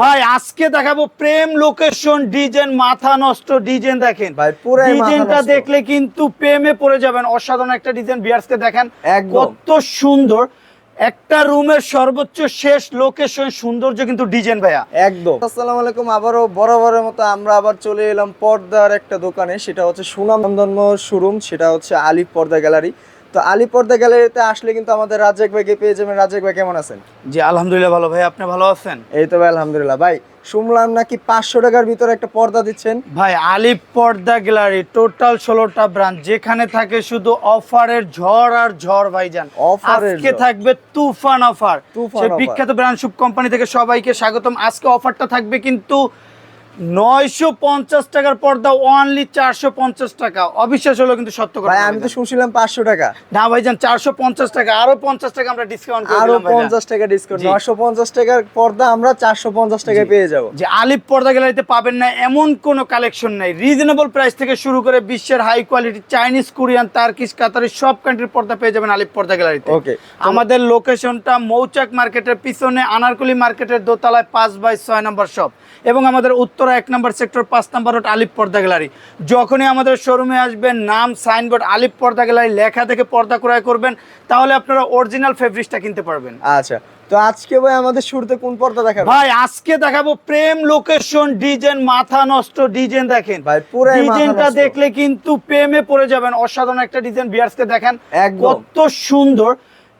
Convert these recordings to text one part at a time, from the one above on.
ভাই আজকে দেখাবো প্রেম লোকেশন ডিজাইন মাথা নষ্ট ডিজাইন দেখেন। ভাই, মাথা ডিজাইনটা দেখলে কিন্তু প্রেমে পড়ে যাবেন। অসাধারণ একটা ডিজাইন বিয়ার্সকে দেখেন। কত সুন্দর। একটা রুমের সর্বোচ্চ শেষ লোকেশন সৌন্দর্য কিন্তু ডিজাইন ভাইয়া। একদম। আসসালামু আলাইকুম। আবারও বরাবরের মতো আমরা আবার চলে এলাম পর্দার একটা দোকানে। সেটা হচ্ছে সুনামধন্য শোরুম সেটা হচ্ছে আলিফ পর্দা গ্যালারি। তো আলিফ পর্দা গ্যালারিতে আসলে কিন্তু আমাদের রাজেক ভাইকে পেয়ে যাবেন। রাজেক ভাই কেমন আছেন? জি আলহামদুলিল্লাহ ভালো। ভাই আপনি ভালো আছেন? এই তো ভাই আলহামদুলিল্লাহ। ভাই শুনলাম নাকি পাঁচশো টাকার ভিতরে একটা পর্দা দিচ্ছেন? ভাই আলিফ পর্দা গ্যালারি টোটাল ষোলোটা ব্রাঞ্চ যেখানে থাকে শুধু অফারের ঝড় আর ঝড় ভাইজান। আজকে। থাকবে তুফান অফার। বিখ্যাত ব্র্যান্ড শুভ কোম্পানি থেকে সবাইকে স্বাগতম। আজকে অফারটা থাকবে কিন্তু নয়শো পঞ্চাশ টাকার পর্দা অনলি চারশো পঞ্চাশ টাকা। অবিশ্বাস হলো কিন্তু সত্য কথা আমি তো শুনছিলাম পাঁচশো টাকা। না চারশো পঞ্চাশ টাকা আরও পঞ্চাশ টাকা আমরা ডিসকাউন্ট আরও পঞ্চাশ টাকা ডিসকাউন্ট। নশো পঞ্চাশ টাকার পর্দা আমরা চারশো পঞ্চাশ টাকায় পেয়ে যাব। যে পর্দা গ্যালারিতে পাবেন না এমন কোনো কালেকশন নাই। রিজনেবল প্রাইস থেকে শুরু করে বিশ্বের high quality Chinese Korean Turkish Qatari সব কান্ট্রির পর্দা পেয়ে যাবেন আলিফ পর্দা গ্যালারিতে। ওকে আমাদের লোকেশনটা মৌচাক মার্কেটের পিছনে আনারকুলি মার্কেটের দোতলায় পাঁচ বাই ছয় নম্বর শপ এবং আমাদের উত্তরা এক নম্বর সেক্টর পাঁচ নম্বর রোড আলিপ পর্দা গ্যালারি। যখনই আমাদের শোরুমে আসবেন নাম সাইনবোর্ড আলিপ পর্দা গ্যালারি লেখা থেকে পর্দা ক্রয় করবেন তাহলে আপনারা অরিজিনাল ফেব্রিক্সটা কিনতে পারবেন। আচ্ছা তো আজকে ভাই আমাদের শুরুতে কোন পর্দা দেখাবেন? ভাই আজকে দেখাবো প্রেম লোকেশন ডিজাইন মাথা নষ্ট ডিজাইন দেখেন। ভাই, মাথা ডিজাইনটা দেখলে কিন্তু প্রেমে পড়ে যাবেন। অসাধারণ একটা ডিজাইন বিয়ার্সকে দেখেন। কত সুন্দর।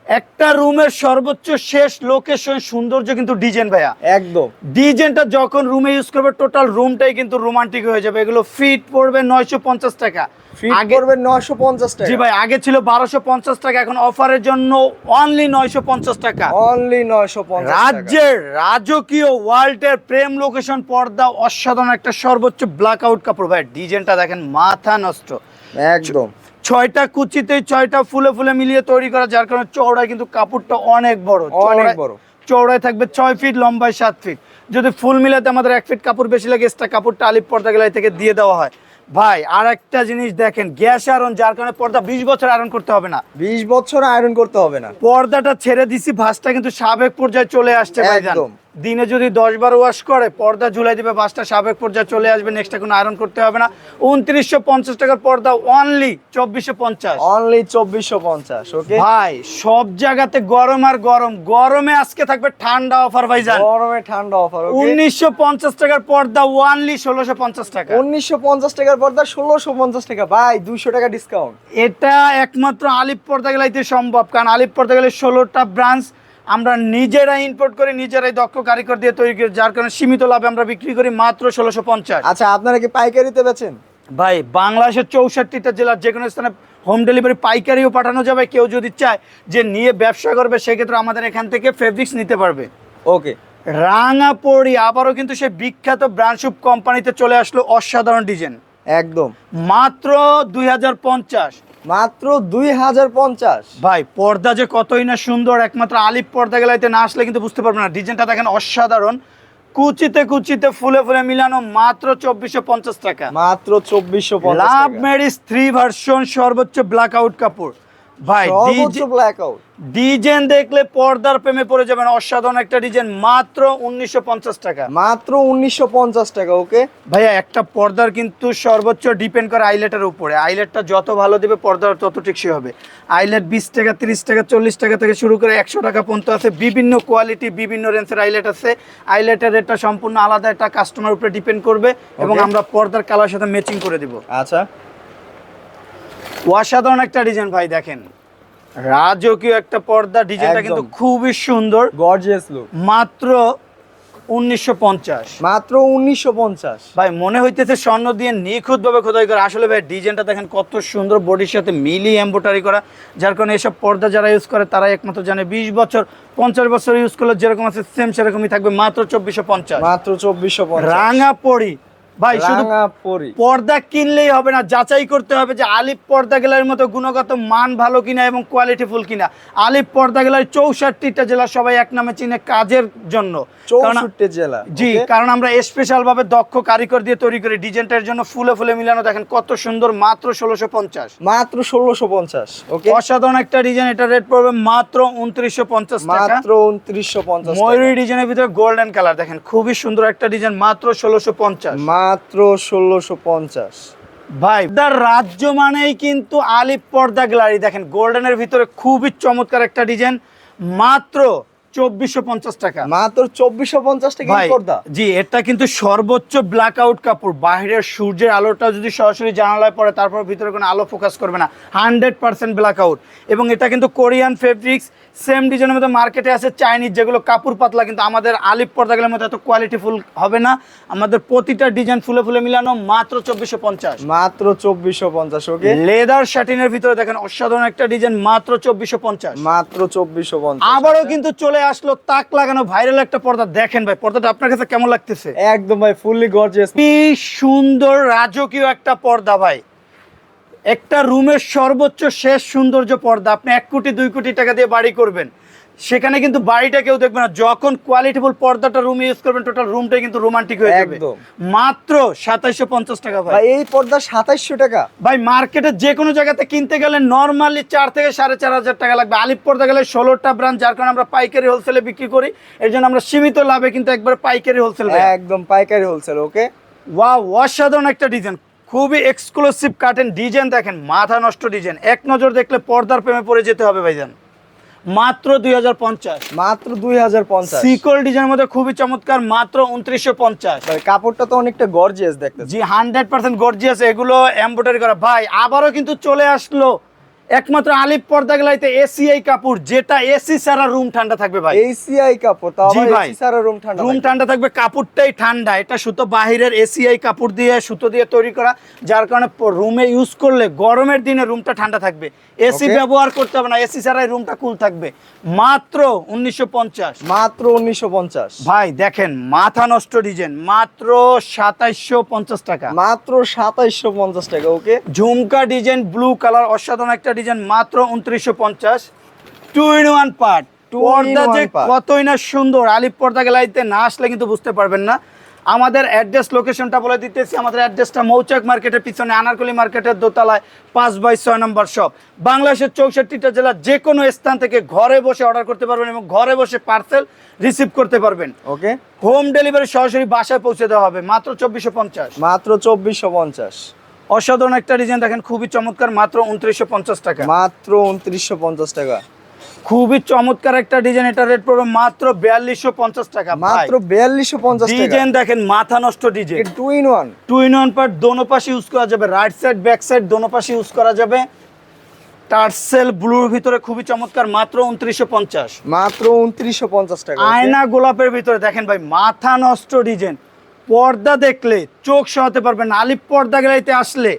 একটা রুমের সর্বোচ্চ শেষ লোকেশন সৌন্দর্য কিন্তু ডিজাইন ভাইয়া। একদম। ডিজাইনটা যখন রুমে ইউজ করবে টোটাল রুমটাই কিন্তু রোমান্টিক হয়ে যাবে। এগুলো ফিট পড়বে নয়শো পঞ্চাশ টাকা। আগে জি ভাই ছিল বারোশো পঞ্চাশ টাকা এখন অফারের জন্য অনলি নয়শো পঞ্চাশ টাকা। অনলি পঞ্চাশ রাজ্যের রাজকীয় ওয়ার্ল্ডের প্রেম লোকেশন পর্দা অসাধারণ একটা সর্বোচ্চ ব্ল্যাক আউট কাপড়। ভাই ডিজাইনটা দেখেন মাথা নষ্ট। একদম। ছয়টা কুচিতে ছয়টা ফুলে ফুলে মিলিয়ে তৈরি করা যার কারণে চওড়ায় কিন্তু কাপড়টা অনেক বড়। অনেক বড়। চওড়ায় থাকবে ছয় ফিট লম্বায় সাত ফিট। যদি ফুল মিলাতে আমাদের এক ফিট কাপড় বেশি লাগে এক্সট্রা কাপড়টা আলিপ পর্দা গেলাই থেকে দিয়ে দেওয়া হয়। ভাই আর একটা জিনিস দেখেন গ্যাস আয়রন যার কারণে পর্দা বিশ বছর আয়রন করতে হবে না। বিশ বছর আয়রন করতে হবে না। পর্দাটা ছেড়ে দিছি ভাঁজটা কিন্তু সাবেক পর্যায়ে চলে আসছে একদম। দিনে যদি দশ বার ওয়াশ করে পর্দা ঝুলাই দিবে ভাঁজটা সাবেক পর্যায়ে চলে আসবে নেক্সট কোনো আয়রন করতে হবে না। উনত্রিশশো পঞ্চাশ টাকার পর্দা অনলি চব্বিশশো পঞ্চাশ। অনলি চব্বিশশো পঞ্চাশ ওকে ভাই সব জায়গাতে গরম আর গরম। গরমে আজকে থাকবে ঠান্ডা অফার ভাইজান। গরমে ঠান্ডা অফার উনিশশো পঞ্চাশ টাকার পর্দা ওয়ানলি ষোলোশো পঞ্চাশ টাকা। উনিশশো পঞ্চাশ টাকার পর্দা ষোলোশো পঞ্চাশ টাকা। ভাই দুইশো টাকা ডিসকাউন্ট এটা একমাত্র আলিপ পর্দা গেলাইতে সম্ভব কারণ আলিপ পর্দা গেলে ষোলোটা ব্রাঞ্চ আমরা নিজেরাই ইম্পোর্ট করে নিজেরাই দক্ষ কারিগর দিয়ে তৈরি করি যার কারণে সীমিত লাভে আমরা বিক্রি করি মাত্র ষোলোশো পঞ্চাশ। আচ্ছা আপনারা কি পাইকারিতে বেচেন? ভাই বাংলাদেশের চৌষট্টিটা জেলার যে কোনো স্থানে হোম ডেলিভারি পাইকারিও পাঠানো যাবে কেউ যদি চায় যে নিয়ে ব্যবসা করবে সেক্ষেত্রে আমাদের এখান থেকে ফেব্রিক্স নিতে পারবে। ওকে। রাঙাপড়ি আবারও কিন্তু সে বিখ্যাত ব্র্যান্ডশুপ কোম্পানিতে চলে আসলো অসাধারণ ডিজাইন একদম। মাত্র দুই হাজার পঞ্চাশ। মাত্র দুই হাজার পঞ্চাশ। ভাই পর্দা যে কতই না সুন্দর একমাত্র আলিপ পর্দা গেলাইতে না আসলে কিন্তু বুঝতে পারবেন না। ডিজাইনটা দেখেন অসাধারণ। কুচিতে কুচিতে ফুলে ফুলে মিলানো মাত্র চব্বিশশো পঞ্চাশ টাকা। মাত্র চব্বিশশো লাভ ম্যারিজ থ্রি ভার্সন সর্বোচ্চ ব্ল্যাক আউট কাপড়। ভাই ডিজাইন দেখলে পর্দার প্রেমে পড়ে যাবেন। অসাধারণ একটা ডিজাইন মাত্র উনিশশো পঞ্চাশ টাকা। মাত্র উনিশশো পঞ্চাশ টাকা ওকে ভাইয়া একটা পর্দার কিন্তু সর্বোচ্চ ডিপেন্ড করে আইলেটের উপরে। আইলেটটা যত ভালো দেবে পর্দার তত টেকসই হবে। আইলেট বিশ টাকা তিরিশ টাকা চল্লিশ টাকা থেকে শুরু করে একশো টাকা পর্যন্ত আছে। বিভিন্ন কোয়ালিটি বিভিন্ন রেঞ্জের আইলেট আছে। আইলেটের রেটটা সম্পূর্ণ আলাদা। একটা কাস্টমার উপরে ডিপেন্ড করবে এবং আমরা পর্দার কালার সাথে ম্যাচিং করে দিব। আচ্ছা। অসাধারণ একটা ডিজাইন ভাই দেখেন। রাজকীয় একটা পর্দা ডিজাইনটা কিন্তু খুবই সুন্দর। গর্জিয়াস লুক মাত্র উনিশশো পঞ্চাশ। মাত্র উনিশশো পঞ্চাশ। ভাই মনে হইতেছে স্বর্ণ দিয়ে নিখুঁত ভাবে খোদাই করা। আসলে ভাই ডিজাইনটা দেখেন কত সুন্দর বডির সাথে মিলি এম্বোটারি করা। যার কারণে এসব পর্দা যারা ইউজ করে তারাই একমাত্র জানে। বিশ বছর পঞ্চাশ বছর ইউজ করলে যেরকম আছে সেম সেরকমই থাকবে। মাত্র চব্বিশশো পঞ্চাশ। মাত্র চব্বিশশো রাঙা পড়ি ভাই শুধু পর্দা কিনলেই হবে না যাচাই করতে হবে যে আলিপ পর্দা গ্যালারির মতো গুণগত মান ভালো কিনা এবং কোয়ালিটি ফুল কিনা। আলিপ পর্দা গ্যালারি চৌষট্টিটা জেলা সবাই এক নামে চিনে কাজের জন্য। জেলা জি কারণ আমরা স্পেশাল ভাবে দক্ষ কারিগর দিয়ে তৈরি করি। ডিজাইনটার জন্য ফুলে ফুলে মিলানো দেখেন কত সুন্দর মাত্র ষোলোশো পঞ্চাশ। মাত্র ষোলোশো পঞ্চাশ ওকে অসাধারণ একটা ডিজাইন এটা রেট পড়বে মাত্র উনত্রিশশো পঞ্চাশ মাত্র উনত্রিশশো পঞ্চাশ ময়ূরী ডিজাইনের ভিতরে গোল্ডেন কালার দেখেন খুবই সুন্দর একটা ডিজাইন মাত্র ষোলোশো পঞ্চাশ। মাত্র ষোলোশো পঞ্চাশ। ভাই দ্য রাজ্য মানেই কিন্তু আলিপ পর্দা গ্যালারি। দেখেন, গোল্ডেনের ভিতরে খুবই চমৎকার একটা ডিজাইন। মাত্র টাকা। মাত্র টাকা পর্দা জি এটা কিন্তু সর্বোচ্চ ব্ল্যাক কাপড়। বাইরের সূর্যের আলোটা যদি সরাসরি জানালায় পড়ে তারপর ভিতরে কোনো আলো ফোকাস করবে না। হান্ড্রেড পার্সেন্ট ব্ল্যাক এবং এটা কিন্তু কোরিয়ান ফেব্রিক্স সেম ডিজাইনের মধ্যে মার্কেটে আছে চাইনিজ যেগুলো কাপড় পাতলা কিন্তু আমাদের আলিপ পর্দাগুলোর মতো এত কোয়ালিটি ফুল হবে না। আমাদের প্রতিটা ডিজাইন ফুলে ফুলে মিলানো মাত্র চব্বিশশো পঞ্চাশ। মাত্র চব্বিশশো পঞ্চাশ ওকে লেদার শাটিনের ভিতরে দেখেন অসাধারণ একটা ডিজাইন মাত্র চব্বিশশো পঞ্চাশ। মাত্র চব্বিশশো পঞ্চাশ আবারও কিন্তু চলে আসলো তাক লাগানো ভাইরাল একটা পর্দা। দেখেন ভাই পর্দাটা আপনার কাছে কেমন লাগতেছে? একদম ভাই ফুললি গর্জিয়াস কি সুন্দর রাজকীয় একটা পর্দা ভাই। একটা রুমের সর্বোচ্চ শেষ সৌন্দর্য পর্দা। আপনি এক কোটি দুই কোটি টাকা দিয়ে বাড়ি করবেন। সেখানে কিন্তু বাড়িটা কেউ দেখবে না। যখন কোয়ালিটিফুল পর্দাটা রুম ইউজ করবেন টোটাল রুমটাই কিন্তু রোমান্টিক হয়ে যাবে। মাত্র সাতাইশো পঞ্চাশ টাকা ভাই। এই পর্দা সাতাইশশো টাকা। ভাই মার্কেটে যে কোনো জায়গাতে কিনতে গেলে নর্মালি চার থেকে সাড়ে চার হাজার টাকা লাগবে। আলিপ পর্দা গেলে ষোলোটা ব্রাঞ্চ যার কারণে আমরা পাইকারি হোলসেলে বিক্রি করি। এর জন্য আমরা সীমিত লাভে কিন্তু একবার পাইকারি হোলসেল একদম পাইকারি হোলসেল ওকে ওয়াও অসাধারণ একটা ডিজাইন খুবই এক্সক্লুসিভ কাটেন ডিজাইন দেখেন মাথা নষ্ট ডিজাইন এক নজর দেখলে পর্দার প্রেমে পড়ে যেতে হবে ভাইজান। মাত্র দুই হাজার পঞ্চাশ। মাত্র দুই হাজার পঞ্চাশ। সিকল ডিজাইনের মধ্যে খুবই চমৎকার মাত্র উনত্রিশশো পঞ্চাশ। কাপড়টা তো অনেকটা গর্জিয়াস দেখতে জি হান্ড্রেড পার্সেন্ট গর্জিয়াস এগুলো এমব্রয়ডারি করা। ভাই আবারও কিন্তু চলে আসলো একমাত্র আলিপ পর্দা গেলাইতে এসিআই কাপড় যেটা এসি ছাড়া রুম ঠান্ডা থাকবে ভাই। এসিআই কাপড় তাও জি ভাই। এসি ছাড়া রুম ঠান্ডা রুম ঠান্ডা থাকবে কাপড়টাই ঠান্ডা। এটা সুতো বাহিরের এসিআই কাপড় দিয়ে সুতো দিয়ে তৈরি করা যার কারণে রুমে ইউজ করলে গরমের দিনে রুমটা ঠান্ডা থাকবে। এসি ব্যবহার করতে হবে না এসি ছাড়াই রুমটা কুল থাকবে। মাত্র উনিশশো পঞ্চাশ। মাত্র উনিশশো পঞ্চাশ। ভাই দেখেন মাথা নষ্ট ডিজাইন মাত্র সাতাইশশো পঞ্চাশ টাকা। মাত্র সাতাইশশো পঞ্চাশ টাকা ওকে ঝুমকা ডিজাইন ব্লু কালার অসাধারণ একটা ডিজাইন মাত্র উনত্রিশশো পঞ্চাশ। Two in one part in পর্দা যে কতই না সুন্দর আলিপ পর্দা গেলাইতে না আসলে কিন্তু বুঝতে পারবেন না। আমাদের অ্যাড্রেস লোকেশনটা বলে দিতেছি আমাদের অ্যাড্রেসটা মৌচাক মার্কেটের পিছনে আনারকলি মার্কেটের দোতলায় পাঁচ বাই ছয় নম্বর শপ বাংলাদেশের চৌষট্টিটা জেলার যে কোনো স্থান থেকে ঘরে বসে অর্ডার করতে পারবেন এবং ঘরে বসে পার্সেল রিসিভ করতে পারবেন। ওকে হোম ডেলিভারি সরাসরি বাসায় পৌঁছে দেওয়া হবে মাত্র চব্বিশশো পঞ্চাশ। মাত্র চব্বিশশো পঞ্চাশ। অসাধারণ একটা ডিজাইন দেখেন খুবই চমৎকার মাত্র উনত্রিশশো পঞ্চাশ টাকা। মাত্র উনত্রিশশো পঞ্চাশ টাকা। খুবই চমৎকার একটা ডিজাইন এটা রেট পড়বে মাত্র বিয়াল্লিশশো পঞ্চাশ টাকা মাত্র বিয়াল্লিশশো পঞ্চাশ ডিজাইন দেখেন মাথা নষ্ট design two in one two in one part দোনো পাশে ইউজ করা যাবে রাইট সাইড ব্যাক সাইড দোনো পাশে ইউজ করা যাবে। টার্সেল ব্লুর ভিতরে খুবই চমৎকার মাত্র উনত্রিশশো পঞ্চাশ। মাত্র উনত্রিশশো পঞ্চাশ টাকা আয়না গোলাপের ভিতরে দেখেন ভাই মাথা নষ্ট ডিজাইন পর্দা দেখলে চোখ সহাতে পারবেন না। আলিপ পর্দা গেলাইতে আসলে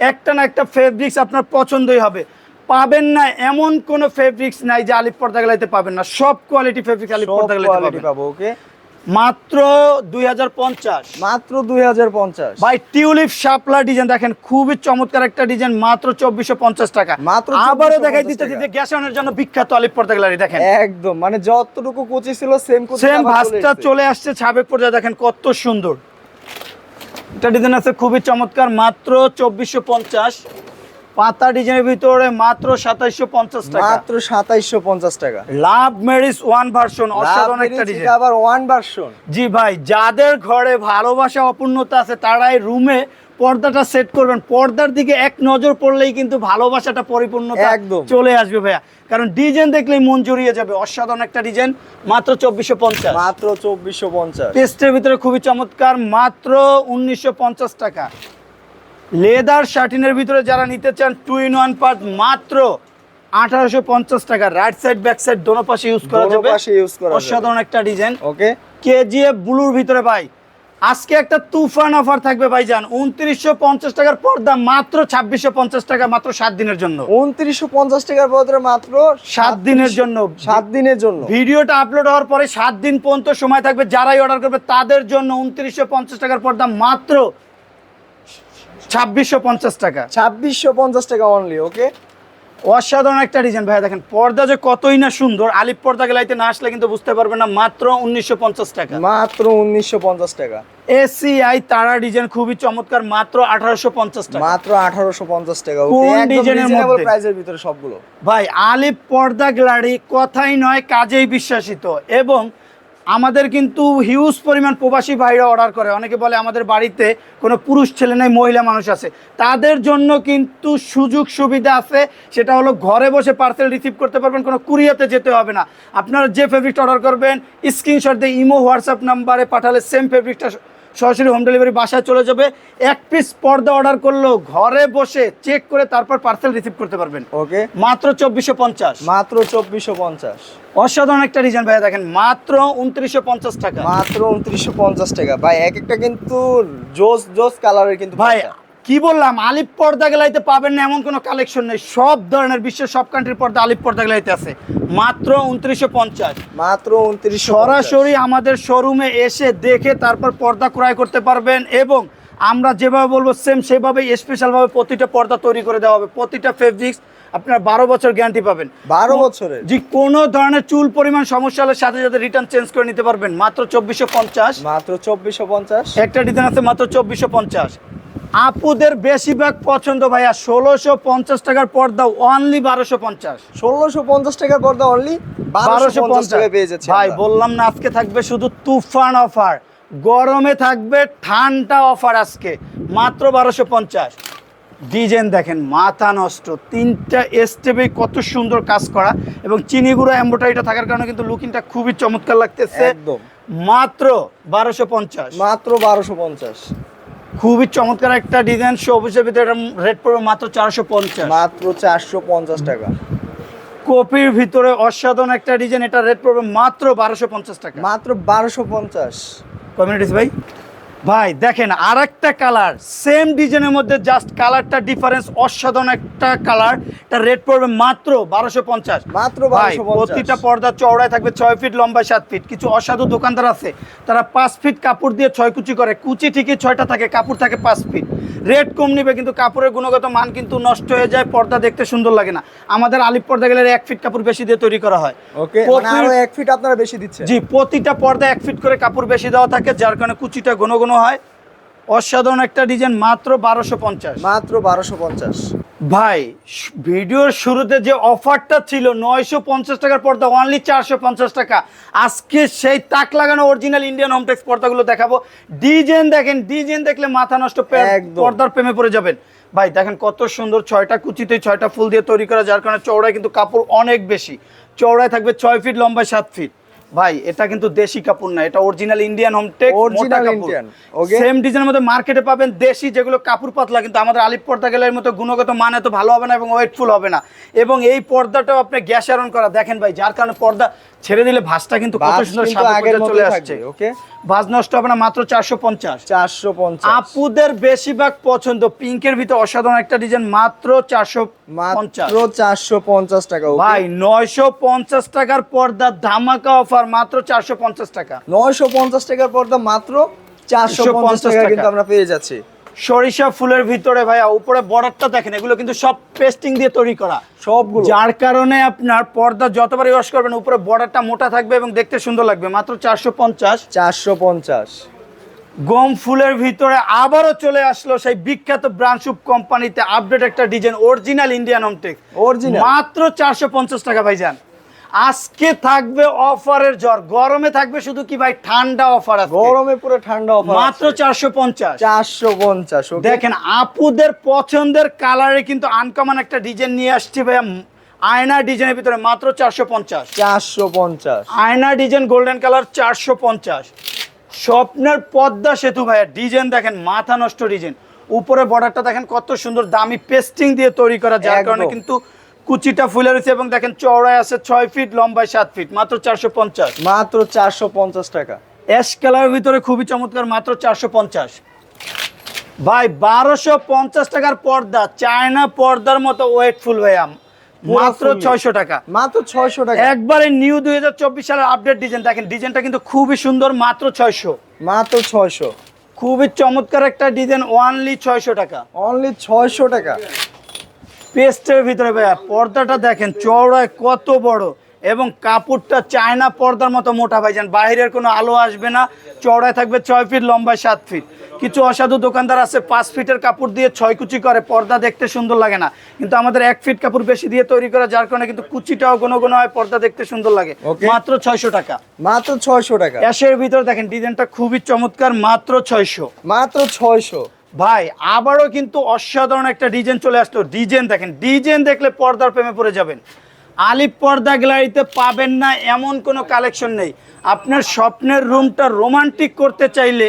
একটা না একটা ফেব্রিক্স আপনার পছন্দই হবে। পাবেন না এমন কোনো ফেব্রিক্স নাই যে আলিপ পর্দা গেলাইতে পাবেন না। সব কোয়ালিটি ফেব্রিক আলিপ পর্দা গেলাইতে পাবেন। পাবো ওকে মাত্র দুই হাজার পঞ্চাশ। মাত্র দুই হাজার পঞ্চাশ। ভাই টিউলিপ শাপলা ডিজাইন দেখেন খুবই চমৎকার একটা ডিজাইন মাত্র চব্বিশশো পঞ্চাশ টাকা। মাত্র আবারও দেখাই দিতে। দিতে গ্যাসনের জন্য বিখ্যাত আলিপ পর্দা গ্যালারি দেখেন। একদম মানে যতটুকু কুচি ছিল সেম সেম ভাসটা চলে আসছে সাবেক পর্যায়ে দেখেন কত সুন্দর। এটা ডিজাইন আছে খুবই চমৎকার মাত্র চব্বিশশো পঞ্চাশ। পাতা ডিজাইনের ভিতরে মাত্র সাতাইশশো পঞ্চাশ টাকা। মাত্র সাতাইশশো পঞ্চাশ টাকা। লাভ ওয়ান ভার্সন অসাধারণ একটা ডিজাইন আবার ওয়ান ভার্সন জি ভাই যাদের ঘরে ভালোবাসা অপূর্ণতা আছে তারাই রুমে পর্দাটা সেট করবেন। পর্দার দিকে এক নজর পড়লেই কিন্তু ভালোবাসাটা পরিপূর্ণতা একদম। চলে আসবে ভাইয়া। কারণ ডিজাইন দেখলেই মন জড়িয়ে যাবে। অসাধারণ একটা ডিজাইন মাত্র চব্বিশশো পঞ্চাশ। মাত্র চব্বিশশো পঞ্চাশ। পেস্টের ভিতরে খুবই চমৎকার মাত্র উনিশশো পঞ্চাশ টাকা। লেদার শার্টিনের ভিতরে যারা নিতে চান টু ইন ওয়ান পার্ট মাত্র আঠারোশো পঞ্চাশ টাকা। রাইট সাইড ব্যাক সাইড দোনো পাশে ইউজ করা যাবে। অসাধারণ একটা ডিজাইন ওকে কেজিএফ ব্লুর ভিতরে ভাই আজকে একটা তুফান অফার থাকবে ভাইজান। উনত্রিশশো পঞ্চাশ টাকার পর্দা মাত্র ছাব্বিশশো পঞ্চাশ টাকা মাত্র সাত দিনের জন্য। উনত্রিশশো পঞ্চাশ টাকার বদলে মাত্র সাত দিনের জন্য। সাত দিনের জন্য। ভিডিওটা আপলোড হওয়ার পরে সাত দিন পর্যন্ত সময় থাকবে। যারাই অর্ডার করবে তাদের জন্য উনত্রিশশো পঞ্চাশ টাকার পর্দা মাত্র ছাব্বিশশো পঞ্চাশ টাকা। ছাব্বিশশো পঞ্চাশ টাকা অনলি ওকে অসাধারণ একটা ডিজাইন ভাইয়া দেখেন পর্দা যে কতই না সুন্দর আলিপ পর্দা গেলাইতে না আসলে কিন্তু বুঝতে পারবেন না মাত্র উনিশশো পঞ্চাশ টাকা। মাত্র উনিশশো পঞ্চাশ টাকা। এসিআই তারা ডিজাইন খুবই চমৎকার মাত্র আঠারোশো পঞ্চাশ টাকা। মাত্র আঠারোশো পঞ্চাশ টাকা কোন ডিজাইনের মধ্যে? প্রাইসের ভিতরে সবগুলো। ভাই আলিপ পর্দা গ্লাড়ি কথাই নয় কাজেই বিশ্বাসিত। এবং আমাদের কিন্তু হিউজ পরিমাণ প্রবাসী বাইরে অর্ডার করে। অনেকে বলে আমাদের বাড়িতে কোনো পুরুষ ছেলে নেই, মহিলা মানুষ আছে। তাদের জন্য কিন্তু সুযোগ সুবিধা আছে, সেটা হলো ঘরে বসে পার্সেল রিসিভ করতে পারবেন, কোনো কুরিয়াতে যেতে হবে না। আপনারা যে ফেব্রিকটা অর্ডার করবেন স্ক্রিনশট দিয়ে ইমো, হোয়াটসঅ্যাপ নাম্বারে পাঠালে সেম ফেব্রিকটা সরাসরি হোম ডেলিভারি বাসায় চলে যাবে। এক পিস পর্দা অর্ডার করল ঘরে বসে চেক করে তারপর পার্সেল রিসিভ করতে পারবেন। ওকে মাত্র চব্বিশশো পঞ্চাশ। মাত্র চব্বিশশো পঞ্চাশ। অসাধারণ একটা ডিজাইন ভাইয়া দেখেন মাত্র উনত্রিশশো পঞ্চাশ টাকা। মাত্র উনত্রিশশো পঞ্চাশ টাকা। ভাই এক একটা কিন্তু জোস জোস কালারের কিন্তু ভাই পর্দা। কি বললাম? আলিপ পর্দা গেলাইতে পাবেন না এমন কোনো কালেকশন নেই। সব ধরনের বিশ্বের সব কান্ট্রির পর্দা আলিপ পর্দা গেলাইতে আছে। মাত্র উনত্রিশশো পঞ্চাশ। মাত্র উনত্রিশ সরাসরি আমাদের শোরুমে এসে দেখে তারপর পর্দা ক্রয় করতে পারবেন এবং আমরা যেভাবে বলব সেম সেভাবে স্পেশালভাবে প্রতিটা পর্দা তৈরি করে দেওয়া হবে। প্রতিটা ফেব্রিক্স আপনার বারো বছর গ্যারান্টি পাবেন। বারো বছরের? যে কোনো ধরনের চুল পরিমাণ সমস্যা হলে সাথে সাথে রিটার্ন চেঞ্জ করে নিতে পারবেন। মাত্র চব্বিশশো পঞ্চাশ। মাত্র চব্বিশশো পঞ্চাশ। একটা ডিজাইন আছে মাত্র চব্বিশশো পঞ্চাশ। আপুদের বেশিরভাগ পছন্দ ভাইয়া ষোলোশো পঞ্চাশ টাকার পর্দা অনলি বারোশো পঞ্চাশ। ষোলোশো পঞ্চাশ টাকার পর্দা অনলি বারোশো পঞ্চাশ পেয়ে যাচ্ছে ভাই বললাম না আজকে থাকবে শুধু তুফান অফার গরমে থাকবে ঠান্ডা অফার আজকে মাত্র বারোশো পঞ্চাশ। ডিজাইন দেখেন মাথা নষ্ট তিনটা স্টেপে কত সুন্দর কাজ করা। এবং চিনি গুঁড়ো এম্বোটারিটা থাকার কারণে কিন্তু লুকিংটা খুবই চমৎকার লাগতেছে। একদম। মাত্র বারোশো পঞ্চাশ। মাত্র বারোশো পঞ্চাশ। খুবই চমৎকার একটা ডিজাইন সবুজের ভিতরে এটা রেট পড়বে মাত্র চারশো পঞ্চাশ। মাত্র চারশো পঞ্চাশ টাকা। কপির ভিতরে অসাধারণ একটা ডিজাইন এটা রেট পড়বে মাত্র বারোশো পঞ্চাশ টাকা। মাত্র বারোশো পঞ্চাশ। কমিউনিটিস ভাই? ভাই দেখেন আর একটা কালার সেম ডিজাইনের মধ্যে জাস্ট কালারটা ডিফারেন্স অসাধারণ একটা কালার এটা রেট পড়বে মাত্র বারোশো পঞ্চাশ। মাত্র ভাই প্রতিটা পর্দা চওড়ায় থাকবে ছয় ফিট লম্বায় সাত ফিট কিছু অসাধু দোকানদার আছে তারা পাঁচ ফিট কাপড় দিয়ে ছয় কুচি করে। কুচি ঠিকই ছয়টা থাকে কাপড় থাকে পাঁচ ফিট রেট কম নিবে কিন্তু কাপড়ের গুণগত মান কিন্তু নষ্ট হয়ে যায় পর্দা দেখতে সুন্দর লাগে না। আমাদের আলিপ পর্দা গেলে এক ফিট কাপড় বেশি দিয়ে তৈরি করা হয়। ওকে মানে এক ফিট আপনারা বেশি দিচ্ছেন। জি প্রতিটা পর্দা এক ফিট করে কাপড় বেশি দেওয়া থাকে যার কারণে কুচিটা ঘন ঘন হয়। অসাধারণ একটা ডিজাইন মাত্র বারোশো পঞ্চাশ। মাত্র বারোশো পঞ্চাশ। ভাই ভিডিওর শুরুতে যে অফারটা ছিল নয়শো পঞ্চাশ টাকার পর্দা অনলি চারশো পঞ্চাশ টাকা। আজকে সেই তাক লাগানো অরিজিনাল ইন্ডিয়ান হোমটেক্স পর্দাগুলো দেখাবো। ডিজাইন দেখেন ডিজাইন দেখলে মাথা নষ্ট। পর্দার প্রেমে পড়ে যাবেন। ভাই দেখেন কত সুন্দর ছয়টা কুচিতে ছয়টা ফুল দিয়ে তৈরি করা যার কারণে চৌড়ায় কিন্তু কাপড় অনেক বেশি। চৌড়ায় থাকবে ছয় ফিট লম্বায় সাত ফিট ভাই এটা কিন্তু দেশি কাপড় না এটা অরিজিনাল ইন্ডিয়ান হোমটেক মোটা কাপড়? সেম ডিজাইনের মধ্যে মার্কেটে পাবেন দেশি যেগুলো কাপড় পাতলা কিন্তু আমাদের আলিপ পর্দা গেলের মতো গুণগত মান এত ভালো হবে না এবং ওয়েটফুল হবে না এবং এই পর্দাটাও আপনি গ্যাস আরন করা দেখেন ভাই যার কারণে পর্দা ছেড়ে দিলে ভাঁজটা কিন্তু কত সুন্দর আগের চলে আসছে। ওকে ভাঁজ নষ্ট হবে না মাত্র চারশো পঞ্চাশ। চারশো পঞ্চাশ। আপুদের বেশিরভাগ পছন্দ পিঙ্কের ভিতর অসাধারণ একটা ডিজাইন মাত্র চারশো পঞ্চাশ। মাত্র চারশো পঞ্চাশ টাকা? ভাই নয়শো পঞ্চাশ টাকার পর্দা ধামাকা অফার মাত্র চারশো পঞ্চাশ টাকা। নয়শো পঞ্চাশ টাকার পর্দা মাত্র চারশো পঞ্চাশ 450 টাকা টাকা। কিন্তু আমরা পেয়ে যাচ্ছি। সরিষা ফুলের ভিতরে ভাইয়া উপরে বর্ডারটা দেখেন এগুলো কিন্তু সব পেস্টিং দিয়ে তৈরি করা। সবগুলো। যার কারণে আপনার পর্দা যতবার ইউজ করবেন উপরে বর্ডারটা মোটা থাকবে এবং দেখতে সুন্দর লাগবে। মাত্র চারশো পঞ্চাশ। চারশো পঞ্চাশ। গম ফুলের ভিতরে আবারও চলে আসলো সেই বিখ্যাত ব্রান্ডশুপ কোম্পানিতে আপডেট একটা design original Indian home tech Original? মাত্র চারশো পঞ্চাশ টাকা ভাইজান। আজকে থাকবে অফারের জ্বর। গরমে থাকবে শুধু কি ভাই? ঠান্ডা অফার আছে গরমে পুরো ঠান্ডা অফার মাত্র চারশো পঞ্চাশ। চারশো পঞ্চাশ okay? দেখেন আপুদের পছন্দের কালারে কিন্তু আনকমন একটা ডিজাইন নিয়ে আসছি ভাইয়া। আয়না ডিজাইনের ভিতরে মাত্র চারশো পঞ্চাশ। চারশো পঞ্চাশ। আয়না ডিজাইন গোল্ডেন কালার চারশো পঞ্চাশ। স্বপ্নের পদ্মা সেতু ভাইয়া। ডিজাইন দেখেন মাথা নষ্ট ডিজাইন উপরে বর্ডারটা দেখেন কত সুন্দর দামি পেস্টিং দিয়ে তৈরি করা যার কারণে কিন্তু কুচিটা ফুলে রয়েছে এবং দেখেন চওড়ায় আছে ছয় ফিট লম্বায় সাত ফিট মাত্র চারশো পঞ্চাশ। মাত্র চারশো পঞ্চাশ টাকা। অ্যাশ কালারের ভিতরে খুবই চমৎকার মাত্র চারশো পঞ্চাশ। ভাই বারোশো পঞ্চাশ টাকার পর্দা চায়না পর্দার মতো ওয়েটফুল ভাইয়া মাত্র ছয়শো টাকা। মাত্র ছয়শো টাকা। একবারে নিউ দুই হাজার চব্বিশ সালের আপডেট ডিজাইন দেখেন ডিজাইনটা কিন্তু খুবই সুন্দর মাত্র ছয়শো। মাত্র ছয়শো। খুবই চমৎকার একটা ডিজাইন ওয়ানলি ছয়শো টাকা। অনলি ছয়শো টাকা। পেস্টের ভিতরে ভাইয়া পর্দাটা দেখেন চওড়ায় কত বড়। এবং কাপড়টা চায়না পর্দার মতো মোটা ভাইজান বাইরের কোনো আলো আসবে না চওড়ায় থাকবে ছয় ফিট লম্বায় সাত ফিট। কিছু অসাধু দোকানদার আছে পাঁচ ফিটের কাপড় দিয়ে ছয় কুচি করে পর্দা দেখতে সুন্দর লাগে না। কিন্তু আমাদের এক ফিট কাপড় বেশি দিয়ে তৈরি করা যার কারণে কিন্তু কুচিটাও কোনো কোনো হয় পর্দা দেখতে সুন্দর লাগে। মাত্র ছয়শো টাকা। মাত্র ছয়শো টাকা। ক্যাশের ভিতরে দেখেন ডিজাইনটা খুবই চমৎকার মাত্র ছয়শো। মাত্র ছয়শো। ভাই আবারও কিন্তু অসাধারণ একটা ডিজাইন চলে আসলো। ডিজাইন দেখেন ডিজাইন দেখলে পর্দার প্রেমে পড়ে যাবেন। আলিপ পর্দা গ্যালারিতে পাবেন না এমন কোনো কালেকশন নেই। আপনার স্বপ্নের রুমটা রোমান্টিক করতে চাইলে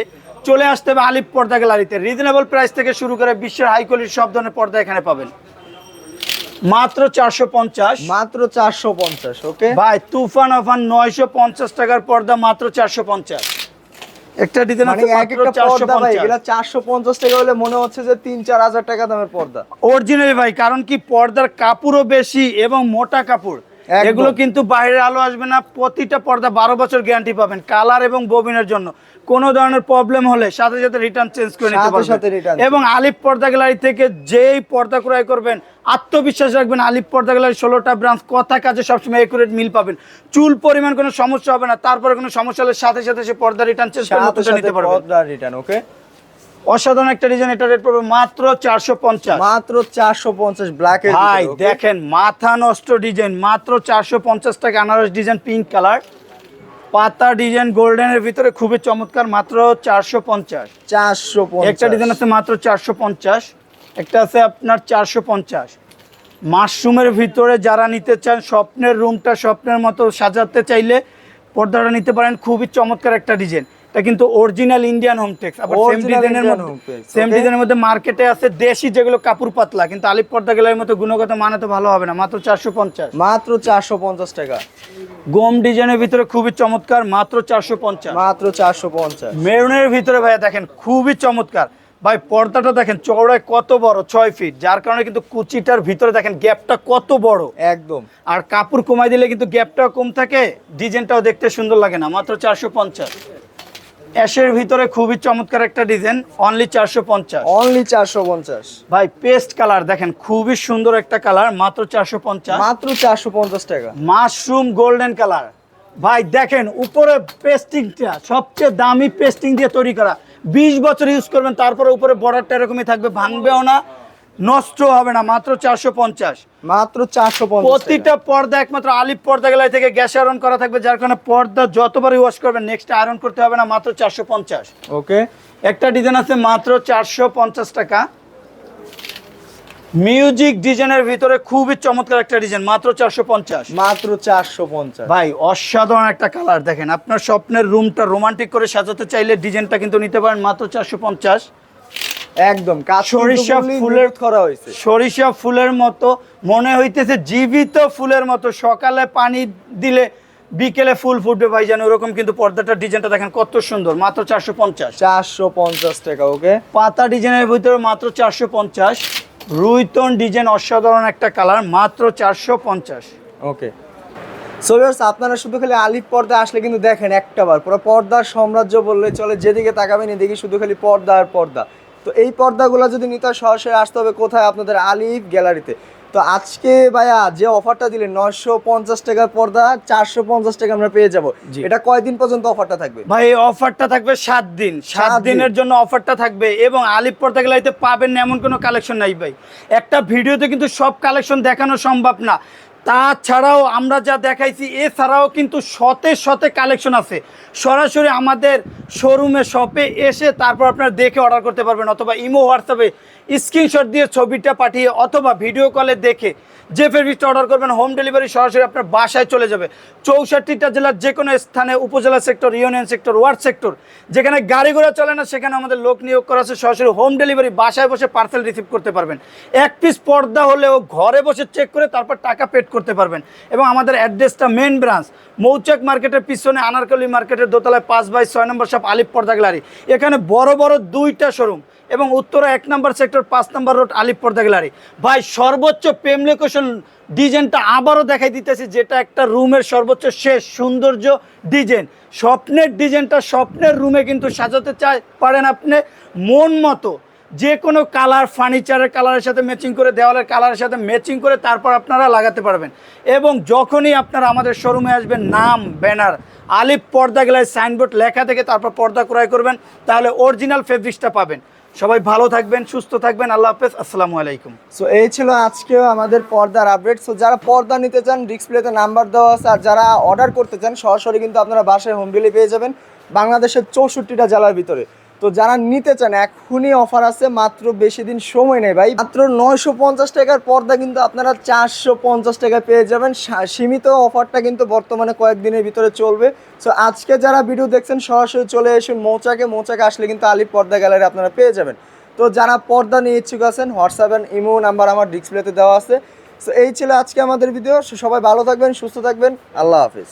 চলে আসতে হবে আলিপ পর্দা গ্যালারিতে। রিজনেবল প্রাইস থেকে শুরু করে বিশ্বের হাই কোয়ালিটির সব ধরনের পর্দা এখানে পাবেন। মাত্র চারশো পঞ্চাশ। মাত্র চারশো পঞ্চাশ ওকে? ভাই তুফান আফান নয়শো পঞ্চাশ টাকার পর্দা মাত্র চারশো পঞ্চাশ। একটা ডিজাইন মানে আছে এক একটা পর্দা ভাই এগুলা চারশো পঞ্চাশ টাকা হলে মনে হচ্ছে যে তিন চার হাজার টাকা দামের পর্দা অরিজিনাল ভাই কারণ কি পর্দার কাপড়ও বেশি এবং মোটা কাপড়। এগুলো কিন্তু বাইরের আলো আসবে না প্রতিটা পর্দা বারো বছর গ্যারান্টি পাবেন কালার এবং ববিনের জন্য। কোনো ধরনের প্রবলেম হলে সাথে সাথে রিটার্ন চেঞ্জ করে নিতে পারবেন। এবং আলিপ পর্দা গ্যালারি থেকে যেই পর্দা ক্রয় করবেন আত্মবিশ্বাস রাখবেন আলিপ পর্দা গ্যালারি ষোলোটা ব্রাঞ্চ কথা কাজে সবসময় একুরেট মিল পাবেন। চুল পরিমাণ কোনো সমস্যা হবে না তারপরে কোনো সমস্যা হলে সাথে সাথে সে পর্দা রিটার্ন চেঞ্জ করে নিতে পারবেন। পর্দা রিটার্ন ওকে অসাধারণ একটা ডিজাইন এটা রেট পড়বে মাত্র চারশো পঞ্চাশ। মাত্র চারশো পঞ্চাশ ব্ল্যাক ভাই দেখেন মাথা নষ্ট ডিজাইন মাত্র চারশো পঞ্চাশ টাকা আনারস ডিজাইন পিঙ্ক কালার পাতা ডিজাইন গোল্ডেনের ভিতরে খুবই চমৎকার মাত্র চারশো পঞ্চাশ। চারশো একটা ডিজাইন আছে মাত্র চারশো পঞ্চাশ একটা আছে আপনার চারশো পঞ্চাশ। মাশরুমের ভিতরে যারা নিতে চান স্বপ্নের রুমটা স্বপ্নের মতো সাজাতে চাইলে পর্দাটা নিতে পারেন খুবই চমৎকার একটা ডিজাইন এটা কিন্তু অরিজিনাল ইন্ডিয়ান হোমটেক্স আবার সেম ডিজাইনের মধ্যে সেম ডিজাইনের মধ্যে মার্কেটে আছে দেশি যেগুলো কাপড় পাতলা কিন্তু আলিপ পর্দা গেলার মতো গুণগত মানে তো ভালো হবে না মাত্র চারশো পঞ্চাশ। মাত্র চারশো পঞ্চাশ টাকা। গোম ডিজাইনের ভিতরে খুবই চমৎকার মাত্র চারশো পঞ্চাশ। মাত্র চারশো পঞ্চাশ। মেরুনের ভিতরে ভাইয়া দেখেন খুবই চমৎকার। ভাই পর্দাটা দেখেন চওড়ায় কত বড় ছয় ফিট যার কারণে কিন্তু কুচিটার ভিতরে দেখেন গ্যাপটা কত বড়। একদম। আর কাপড় কমাই দিলে কিন্তু গ্যাপটাও কম থাকে ডিজাইনটাও দেখতে সুন্দর লাগে না মাত্র চারশো পঞ্চাশ। অ্যাশের ভিতরে খুবই চমৎকার একটা ডিজাইন অনলি চারশো পঞ্চাশ। অনলি চারশো পঞ্চাশ। ভাই পেস্ট কালার দেখেন খুবই সুন্দর একটা কালার মাত্র চারশো পঞ্চাশ। মাত্র চারশো পঞ্চাশ টাকা। মাশরুম গোল্ডেন কালার ভাই দেখেন উপরে পেস্টিংটা সবচেয়ে দামি পেস্টিং দিয়ে তৈরি করা। বিশ বছর ইউজ করবেন তারপরে উপরে বর্ডারটা এরকমই থাকবে ভাঙবেও না। নষ্ট হবে না মাত্র চারশো পঞ্চাশ। মাত্র চারশো পঞ্চাশ প্রতিটা পর্দা একমাত্র আলিপ পর্দা গেলাই থেকে গ্যাস আয়রন করা থাকবে যার কারণে পর্দা যতবারই ওয়াশ করবেন নেক্সট আয়রন করতে হবে না মাত্র চারশো পঞ্চাশ। ওকে একটা ডিজাইন আছে মাত্র চারশো পঞ্চাশ টাকা। মিউজিক ডিজাইনের ভিতরে খুবই চমৎকার একটা ডিজাইন মাত্র চারশো পঞ্চাশ। মাত্র চারশো পঞ্চাশ। ভাই অসাধারণ একটা কালার দেখেন আপনার স্বপ্নের রুমটা রোমান্টিক করে সাজাতে চাইলে ডিজাইনটা কিন্তু নিতে পারেন মাত্র চারশো পঞ্চাশ। একদম সরিষা ফুলের করা হয়েছে। সরিষা ফুলের মতো মনে হইতেছে জীবিত ফুলের মতো সকালে পানি দিলে বিকেলে ফুল ফুটবে ভাই জানো ওরকম কিন্তু পর্দাটা ডিজাইনটা দেখেন কত সুন্দর মাত্র চারশো পঞ্চাশ। চারশো পঞ্চাশ টাকা ওকে? পাতা ডিজাইনের ভিতরে মাত্র চারশো পঞ্চাশ রুইতন ডিজাইন অসাধারণ একটা কালার মাত্র চারশো পঞ্চাশ। ওকে। সো ভিউয়ার্স আপনারা শুধু খালি আলিফ পর্দা আসলে কিন্তু দেখেন একটা বার পুরো পর্দার সাম্রাজ্য বললে চলে যেদিকে তাকাবেন এদিকে শুধু খালি পর্দা আর পর্দা। তো এই পর্দাগুলো যদি নিতে সরাসরি আসতে হবে কোথায়? আপনাদের আলিফ গ্যালারিতে। তো আজকে ভাইয়া যে অফারটা দিলেন নয়শো পঞ্চাশ টাকার পর্দা চারশো পঞ্চাশ টাকা আমরা পেয়ে যাব। এটা কয়দিন পর্যন্ত অফারটা থাকবে? ভাই এই অফারটা থাকবে সাত দিন। সাত সাত দিনের জন্য অফারটা থাকবে এবং আলিপ পর্দা গেলাইতে পাবেন না এমন কোনো কালেকশন নাই ভাই। একটা ভিডিওতে কিন্তু সব কালেকশন দেখানো সম্ভব না। তাছাড়াও আমরা যা দেখাইছি, এছাড়াও কিন্তু শতে শতে কালেকশন আছে। সরাসরি আমাদের শোরুমে শপে এসে তারপর আপনারা দেখে অর্ডার করতে পারবেন, অথবা ইমো হোয়াটসঅ্যাপে স্ক্রিনশট দিয়ে ছবিটা পাঠিয়ে অথবা ভিডিও কলে দেখে যে ফেব্রিকটা অর্ডার করবেন হোম ডেলিভারি সরাসরি আপনার বাসায় চলে যাবে। চৌষট্টিটা জেলার যে কোনো স্থানে, উপজেলা sector union sector ward sector যেখানে গাড়ি ঘোড়া চলে না, সেখানে আমাদের লোক নিয়োগ করা আছে। সরাসরি হোম ডেলিভারি বাসায় বসে পার্সেল রিসিভ করতে পারবেন। এক পিস পর্দা হলেও ঘরে বসে চেক করে তারপর টাকা পেড করতে পারবেন। এবং আমাদের অ্যাড্রেসটা মেন ব্রাঞ্চ মৌচাক মার্কেটের পিছনে আনারকলি মার্কেটের দোতলায় পাঁচ বাই ছয় নম্বর সব আলিপ পর্দা গ্যালারি এখানে বড় বড় দুইটা শোরুম এবং উত্তরা এক নম্বর সেক্টর পাঁচ নম্বর রোড আলিপ পর্দা গ্যালারি। ভাই, সর্বোচ্চ প্রেম লোকেশন ডিজাইনটা আবারও দেখাই দিতেছি, যেটা একটা রুমের সর্বোচ্চ শেষ সৌন্দর্য ডিজাইন স্বপ্নের ডিজাইনটা স্বপ্নের রুমে কিন্তু সাজাতে চাই পারেন আপনি। মন মতো যে কোনো কালার ফার্নিচারের কালারের সাথে ম্যাচিং করে, দেওয়ালের কালারের সাথে ম্যাচিং করে তারপর আপনারা লাগাতে পারবেন। এবং যখনই আপনারা আমাদের শোরুমে আসবেন, নাম ব্যানার আলিপ পর্দা গেলায় সাইনবোর্ড লেখা থেকে তারপর পর্দা ক্রয় করবেন, তাহলে অরিজিনাল ফেব্রিক্সটা পাবেন। সবাই ভালো থাকবেন, সুস্থ থাকবেন। আল্লাহ হাফেজ। আসসালামু আলাইকুম। সো এই ছিল আজকেও আমাদের পর্দার আপডেট সো যারা পর্দা নিতে চান ডিসপ্লেতে নাম্বার দেওয়া আছে। আর যারা অর্ডার করতে চান, সরাসরি কিন্তু আপনারা বাসায় হোম ডেলিভারি পেয়ে যাবেন। বাংলাদেশের চৌষট্টিটা জেলার ভিতরে। তো যারা নিতে চান, এখনই অফার আছে, মাত্র বেশি দিন সময় নেই ভাই। মাত্র নয়শো পঞ্চাশ টাকার পর্দা কিন্তু আপনারা চারশো পঞ্চাশ টাকায় পেয়ে যাবেন। সীমিত অফারটা কিন্তু বর্তমানে কয়েকদিনের ভিতরে চলবে। সো আজকে যারা ভিডিও দেখছেন, সরাসরি চলে আসুন মৌচাকে। মৌচাকে আসলে কিন্তু আলিপ পর্দা গ্যালারি আপনারা পেয়ে যাবেন। তো যারা পর্দা নিয়ে ইচ্ছুক আছেন, হোয়াটসঅ্যাপ অ্যান্ড ইমো নাম্বার আমার ডিসপ্লেতে দেওয়া আছে। সো এই ছিল আজকে আমাদের ভিডিও। সবাই ভালো থাকবেন, সুস্থ থাকবেন। আল্লাহ হাফিজ।